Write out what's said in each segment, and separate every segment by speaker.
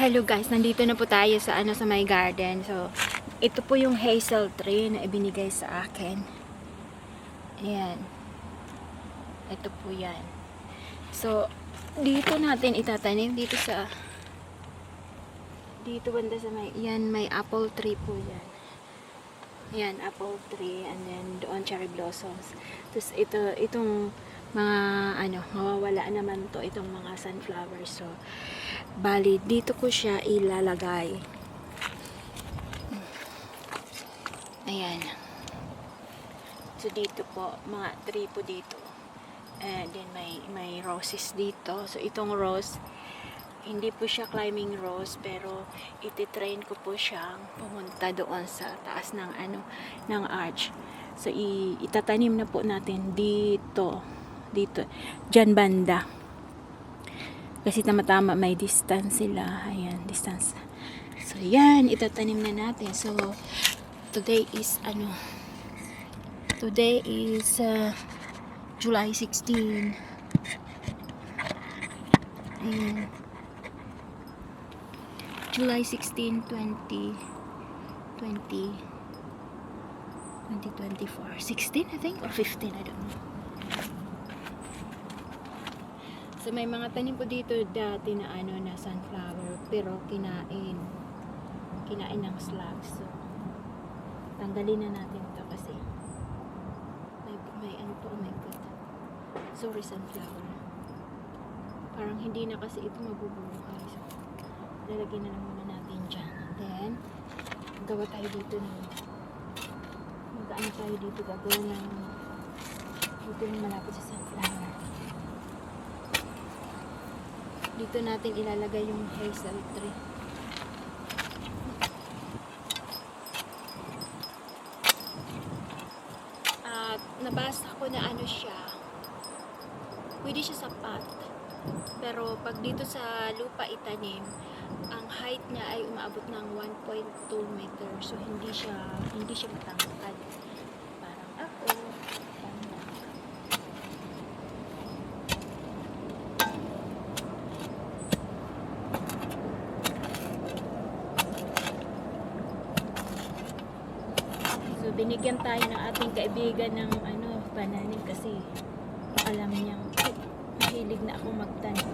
Speaker 1: Hello guys, nandito na po tayo sa ano sa my garden. So, ito po yung hazel tree na ibinigay sa akin. Ayan. Ito po yan. So, dito natin itatanim dito sa dito banda sa may yan may apple tree po yan. Yan, apple tree and then doon cherry blossoms. Tapos ito itong mga ano, mawawala naman to itong mga sunflowers. So, bali dito ko siya ilalagay. Ayan. So dito po, mga tree po dito. And then may may roses dito. So itong rose hindi po siya climbing rose pero ititrain ko po siyang pumunta doon sa taas ng ano ng arch. So itatanim na po natin dito dito diyan banda. Kasi tama-tama may distance sila. Ayan, distance. So yan, itatanim na natin. So today is ano Today is uh, July 16. Ayan. July 16, 20, 20, 2024. 16, I think, or 15, I don't know. So, may mga tanim po dito dati na ano na sunflower, pero kinain. Kinain ng slugs. So, tanggalin na natin to kasi may, may ano po, my god. Sorry, sunflower. Parang hindi na kasi ito mabubuhay. So, lalagyan na lang muna natin dyan. Then, gawa tayo dito ng mag-ano tayo dito gagawin ng dito yung malapit sa sunflower. Dito natin ilalagay yung hazel tree. At nabasa ko na ano siya, pwede siya sa pot. Pero pag dito sa lupa itanim, ang height niya ay umaabot ng 1.2 meter. So hindi siya hindi siya matangkad. Parang ako. Parang lang. So binigyan tayo ng ating kaibigan ng ano, pananim kasi alam niyang "Ay, mahilig na ako magtanim.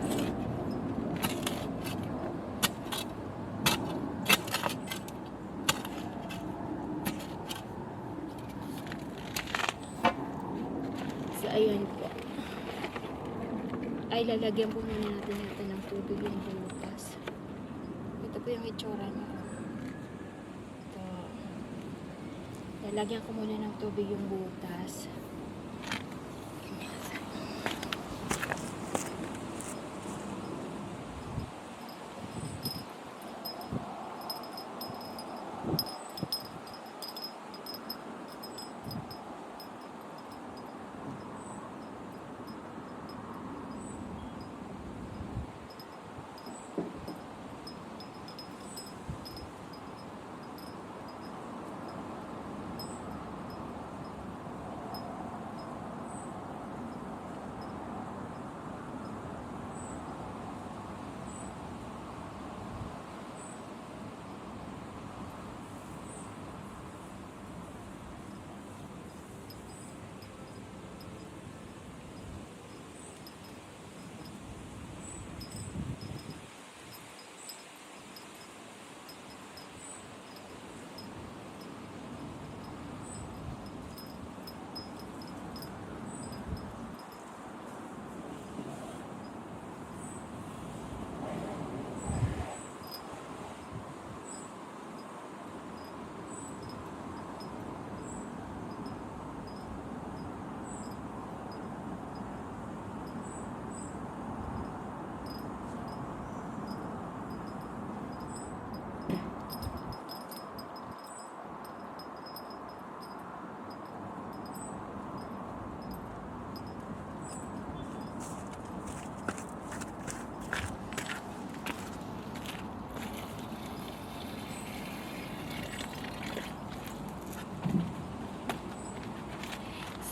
Speaker 1: So, ayun po. Ay, lalagyan po muna natin ito ng tubig yung butas. Ito po yung itsura niya. Ito. Lalagyan ko muna ng tubig yung butas.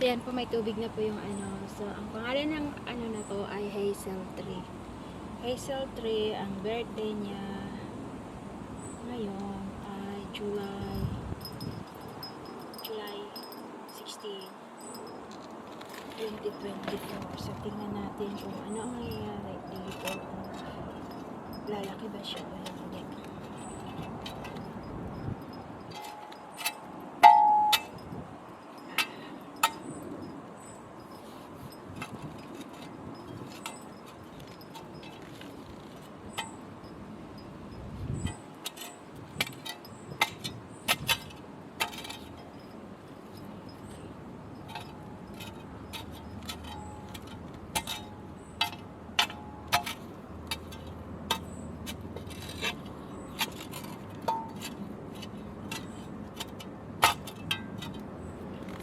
Speaker 1: So yan po may tubig na po yung ano. So ang pangalan ng ano na to ay hazel tree. Hazel tree, ang birthday niya ngayon ay July July 16 2024 so tingnan natin kung ano ang mangyayari dito lalaki ba siya o hindi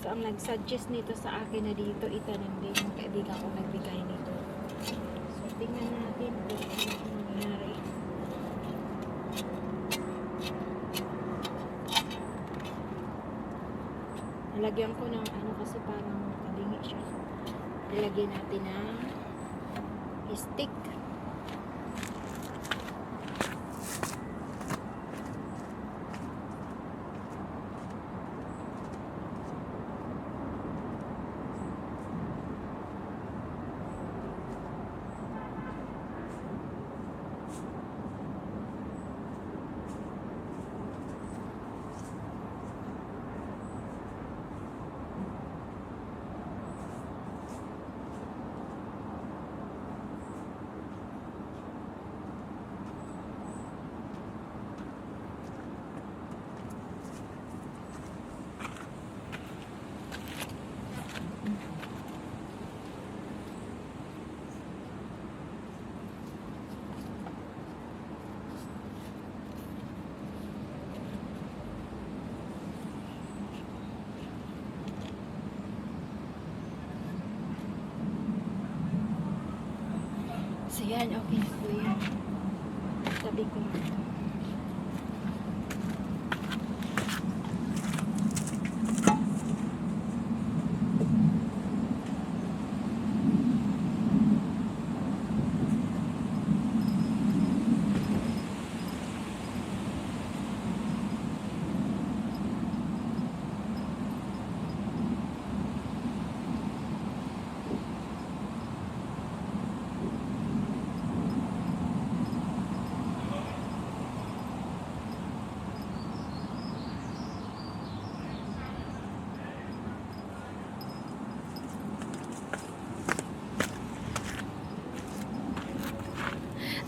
Speaker 1: So, ang nag-suggest nito sa akin na dito itanim din yung kaibigan ko nagbigay nito. So, tingnan natin kung ano ang mangyayari. Nalagyan ko ng ano kasi parang kabingi siya. Nilagyan natin ng stick. So yan, okay na po yan. Tabi ko na ito.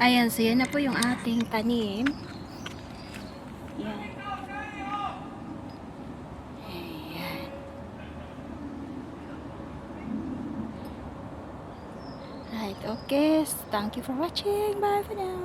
Speaker 1: Ayan, so yan na po yung ating tanim. Yan. Ayan. Right, okay. Thank you for watching. Bye for now.